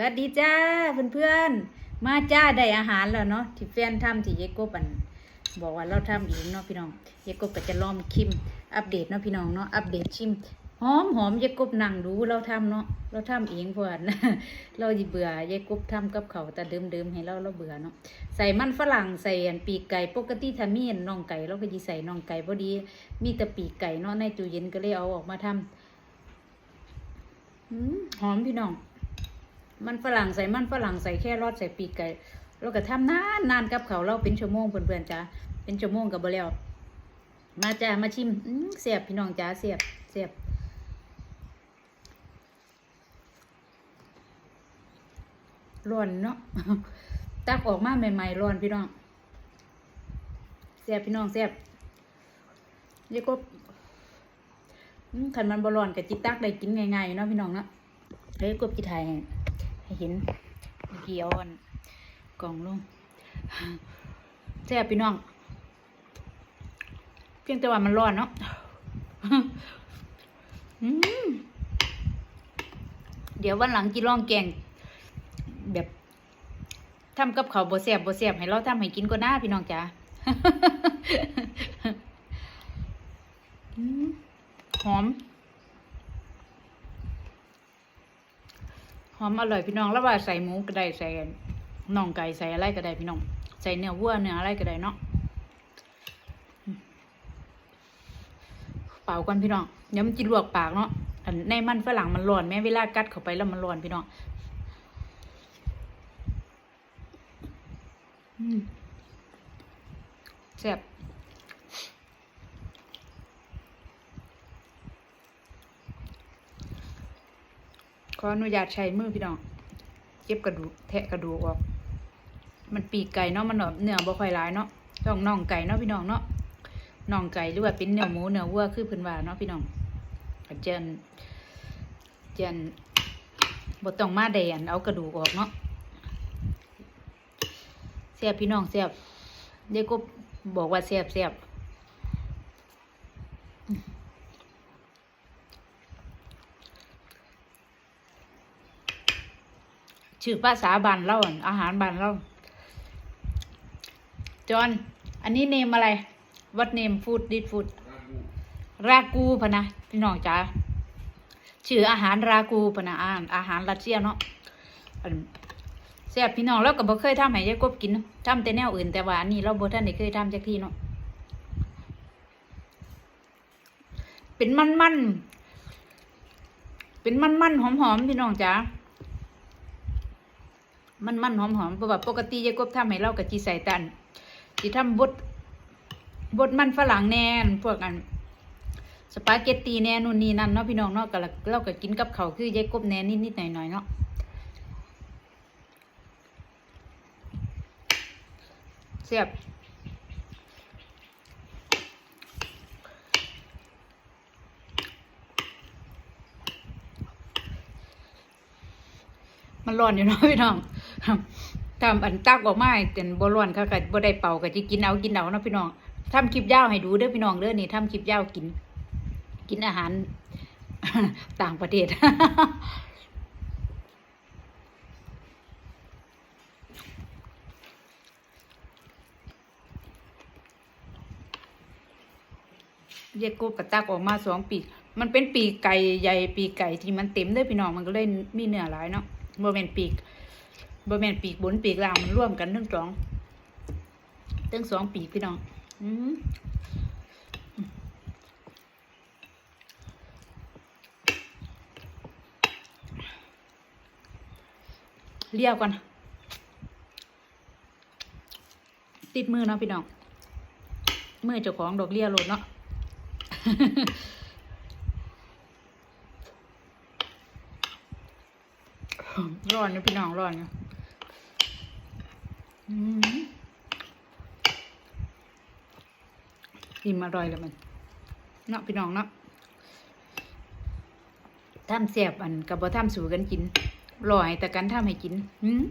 วัสดีจ้าเพื่อนๆ มาจ้าได้อาหารแล้วเนาะที่แฟนทำที่เยโกบันบอกว่าเราทำเองเนาะพี่น้องเยโกบก็จะลองคิมอัปเดตเนาะพี่น้องเนาะอัปเดตชิมหอมหอมเยโกบนั่งดูเราทำเนาะเราทำเองเพื่อนเราสิเบื่อเยโกบทำกับเขาแต่เดิมๆให้เราเราเบื่อเนาะใส่มันฝรั่งใส่อันปีกไก่ปกติถ้ามีอันน่องไก่เราก็จะใส่น่องไก่พอดี มีแต่ปีกไก่เนาะในตู้เย็นก็เลยเอาออกมาทำหอมพี่น้อง มันฝรั่งใส่มันฝรั่งใส่แค่รอดใส่ปีกไก่เราก็ทำนานนานกับเขาเราเป็นชั่วโมงเพื่อนๆจ้าเป็นชั่วโมงกับบ่แล้วมาจ้ามาชิมเสียบพี่น้องจ้าเสียบเสียบร้อนเนาะตักออกมาใหม่ๆร้อนพี่น้องเสียบพี่น้องเสียบเดี๋ยวก็ขันมันบรอนกับจิตักได้กินง่ายๆเนาะพี่น้องเนาะเฮ้ยกบจิไทย เห็นเกี้เอาอันกล่องลงแซ่บพี่น้อง เพียงแต่ว่ามันร้อนเนาะเดี๋ยววันหลังจีลองแกง แบบทำกับเขาวบ่แซ่บบ่แซ่บให้เราทำให้กินก็น่าพี่น้องจ๋าหอม หอมอร่อยพี่น้องแล้วว่าใส่หมูก็ได้ใส่น่องไก่ใส่อะไรก็ได้พี่น้อง ใส่เนื้อวัวเนื้ออะไรก็ได้เนาะเป่ากันพี่น้องเดี๋ยวมันจะลวกปากเนาะอันในมันฝรั่งมันร้อนแม้เวลากัดเข้าไปแล้วมันร้อนพี่น้องแซ่บ ขออนุญาตใช้มือพี่น้องเก็บกระดูกแทะกระดูกออก มันปีกไก่เนาะมันแบบเนื้อบ่ค่อยหลายเนาะต้องน่องไก่เนาะพี่น้องเนาะน่องไก่หรือว่าเป็นเนื้อหมูเนื้อวัวคือเพิ่นว่าเนาะพี่น้องเจนเจนบ่ต้องมาแดนเอากระดูกออกเนาะเสียบพี่น้องเสียบเด็กก็บอกว่าเสียบเสียบ ชื่อภาษาบานเราอั่นอาหารบานเราจอนอันนี้เนมอะไร วัดเนมฟูดดิฟูดรากูพะนะพี่น้องจ๋าชื่ออาหารรากูพะนะอาหารอาหารรัสเซียเนาะอันแซ่บพี่น้องเราก็บ่เคยทำให้ยายกบกินเนาะทำแต่แนวอื่นแต่ว่าอันนี้เราบ่ทันได้เคยทำจักทีเนาะเป็นมันมันเป็นมันมันหอมหอมพี่น้องจ๋า มันมันหอมหอมเพราะว่าปกติยายกบทำให้เรากับจีใส่ตันสิทำบดบดมันฝรั่งแน่นพวกอันสปาเกตตีแน่นู่นนี่นั่นเนาะพี่น้องเนาะก็ละเราก็กินกับเขาคือยายกบแน่นิดนิดหน่อยหน่อยๆเนาะเสียบมันร้อนอยู่เนาะพี่น้อง ทำอันตักออกมาเป็นบ่ร้อนเขาก็บ่ได้เป่าก็สิกินเอากินเอาเนาะพี่น้องทำคลิปยาวให้ดูเด้อพี่น้องเด้อนี่ทำคลิปยาวกิน กินอาหาร ต่างประเทศเรียกกบกับตักออกมาสองปีก มันเป็นปีกไก่ใหญ่ปีกไก่ที่มันเต็มเด้วยพี่น้องมันก็เลยมีเนื้อหลายเนาะบ่แม่นปีก บ่แมนปีกบนปีกล่างมันร่วมกันทั้งสองทั้งสองปีกพี่น้อง อืมเลี้ยวก่อนติดมือเนาะพี่น้องมือเจ้าของดอกเลี้ยโลดเนาะร้อนนะพี่น้องร้อนนะ อิ่มอร่อยเลยมันเนาะพี่น้องเนาะทำแสบอันกับบ่ทำสู่กันกินรอให้แต่กันทำให้กินอืม